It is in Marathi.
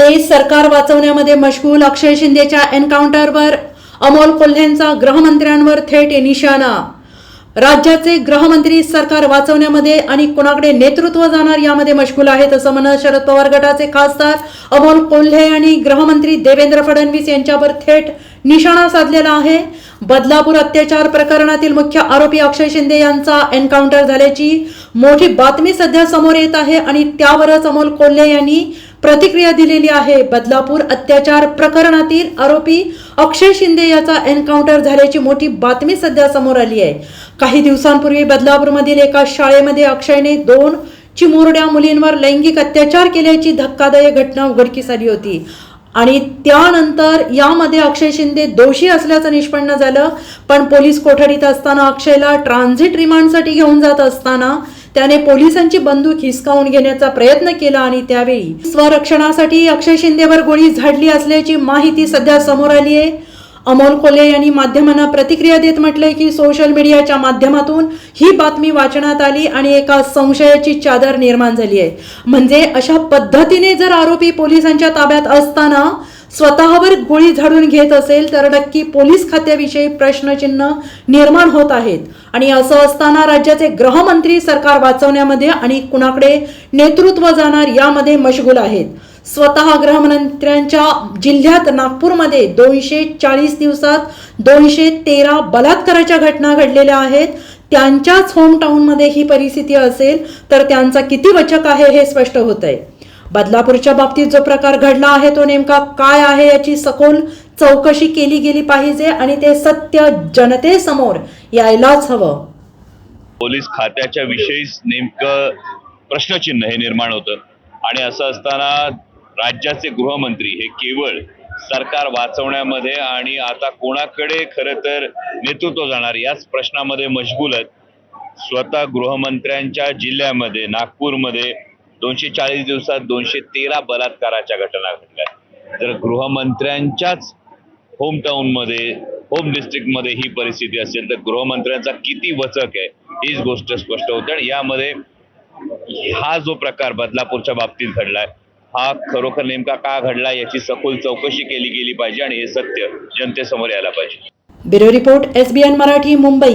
ते सरकार वाचवण्यामध्ये मशगूल. अक्षय शिंदेच्या एन्काउंटरवर अमोल कोल्हेंचा गृहमंत्र्यांवर थेट निशाणा. राज्याचे गृहमंत्री सरकार वाचवण्यामध्ये आणि कोणाकडे नेतृत्व जाणार यामध्ये मशगूल आहेत असं म्हणत शरद पवार गटाचे खासदार अमोल कोल्हे आणि गृहमंत्री देवेंद्र फडणवीस यांच्यावर थेट निशाणा साधलेला आहे. बदलापूर अत्याचार प्रकरणातील मुख्य आरोपी अक्षय शिंदे यांचा एन्काउंटर झाल्याची मोठी बातमी सध्या समोर येत आहे आणि त्यावरच अमोल कोल्हे यांनी प्रतिक्रिया दिलेली आहे. बदलापूर अत्याचार प्रकरणातील आरोपी अक्षय शिंदे याचा एन्काउंटर झाल्याची मोठी बातमी सध्या समोर आली आहे. काही दिवसांपूर्वी बदलापूरमधील एका शाळेमध्ये अक्षयने दोन चिमुरड्या मुलींवर लैंगिक अत्याचार केल्याची धक्कादायक घटना उघडकीस आली होती. आणि त्यानंतर यामध्ये अक्षय शिंदे दोषी असल्याचं निष्पन्न झालं. पण पोलीस कोठडीत असताना अक्षयला ट्रान्झिट रिमांडसाठी घेऊन जात असताना त्याने पोलिसांची बंदूक हिसकावून घेण्याचा प्रयत्न केला आणि त्यावेळी स्वरक्षणासाठी अक्षय शिंदेवर गोळी झाडली असल्याची माहिती सध्या समोर आली आहे. अमोल कोले यांनी माध्यमांना प्रतिक्रिया देत म्हटलंय की सोशल मीडियाच्या माध्यमातून ही बातमी वाचण्यात आली आणि एका संशयाची चादर निर्माण झाली आहे. म्हणजे अशा पद्धतीने जर आरोपी पोलिसांच्या ताब्यात असताना स्वतःवर गोळी झाडून घेत असेल तर नक्की पोलीस खात्याविषयी प्रश्नचिन्ह निर्माण होत आहेत. आणि असं असताना राज्याचे गृहमंत्री सरकार वाचवण्यामध्ये आणि कुणाकडे नेतृत्व जाणार यामध्ये मशगूल आहेत. स्वतः गृहमंत्र्यांच्या जिल्ह्यात नागपूरमध्ये दोनशे चाळीस दिवसात दोनशे तेरा बलात्काराच्या घटना घडलेल्या आहेत. त्यांच्याच होम टाऊनमध्ये ही परिस्थिती असेल तर त्यांचा किती वचक आहे हे स्पष्ट होत आहे बदलापूरच्या बाबतीत जो प्रकार घडला आहे तो नेमका काय आहे याची सखोल चौकशी केली गेली पाहिजे आणि ते सत्य जनतेसमोर यायलाच हवं. पोलीस खात्याच्या विषयीच नेमकं प्रश्नचिन्ह हे निर्माण होतं. आणि असं असताना राज्याचे गृहमंत्री हे केवळ सरकार वाचवण्यामध्ये आणि आता कोणाकडे खरं तर नेतृत्व जाणार याच प्रश्नामध्ये मशगूल आहेत. स्वतः गृहमंत्र्यांच्या जिल्ह्यामध्ये नागपूरमध्ये दोनशे चाळीस दिवसात दोनशे तेरा बलात्काराच्या घटना घडल्या. तर गृहमंत्र्यांच्याच होम टाऊनमध्ये होम डिस्ट्रिक्टमध्ये ही परिस्थिती असेल तर गृहमंत्र्यांचा किती वचक आहे हीच गोष्ट स्पष्ट होते. आणि यामध्ये हा जो प्रकार बदलापूरच्या बाबतीत घडलाय हा खरोखर नेमका का घडला याची सखोल चौकशी केली गेली पाहिजे आणि हे सत्य जनतेसमोर यायला पाहिजे. Bureau report SBN Marathi Mumbai.